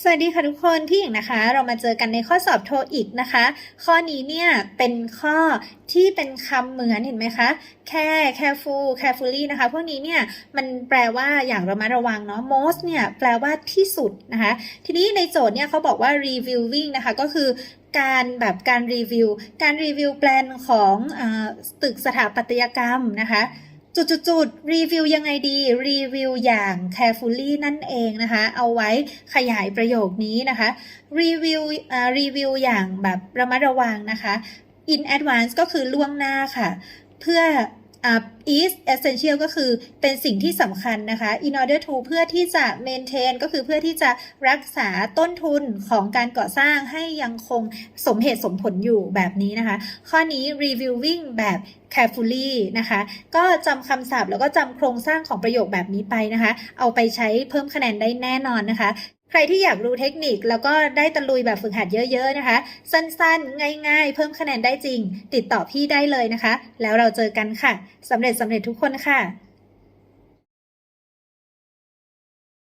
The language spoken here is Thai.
สวัสดีค่ะทุกคนพี่หญิงนะคะ เรามาเจอกันในข้อสอบโทอีกนะคะ ข้อนี้เนี่ยเป็นข้อที่เป็นคำเหมือนเห็นไหมคะแค่ careful carefully นะคะ พวกนี้เนี่ยมันแปลว่าอย่างระมัดระวังเนาะ most เนี่ยแปลว่าที่สุดนะคะ ทีนี้ในโจทย์เนี่ยเขาบอกว่า reviewing นะคะก็คือการแบบการรีวิว การรีวิวแปลนของอตึกสถาปัตยกรรมนะคะ จุดๆรีวิวยังไงดี รีวิวอย่าง carefully นั่นเองนะคะ เอาไว้ขยายประโยคนี้นะคะรีวิวอ่ารีวิวอย่างแบบระมัดระวังนะคะ in advance ก็คือล่วงหน้าค่ะ เพื่อ is essential ก็คือเป็นสิ่งที่สำคัญนะคะ in order to เพื่อที่จะ maintain ก็คือเพื่อที่จะรักษาต้นทุนของการก่อสร้างให้ยังคงสมเหตุสมผลอยู่แบบนี้นะคะ ข้อนี้ reviewing แบบ carefully นะคะ ก็จำคำศัพท์แล้วก็จำโครงสร้างของประโยคแบบนี้ไปนะคะ เอาไปใช้เพิ่มคะแนนได้แน่นอนนะคะ ใครที่อยากรู้เทคนิคแล้วก็ได้ตะลุยแบบฝึกหัดเยอะ ๆนะคะ สั้นๆ ง่าย ๆ เพิ่มคะแนนได้จริง ติดต่อพี่ได้เลยนะคะ แล้วเราเจอกันค่ะสำเร็จสำเร็จทุกคนค่ะ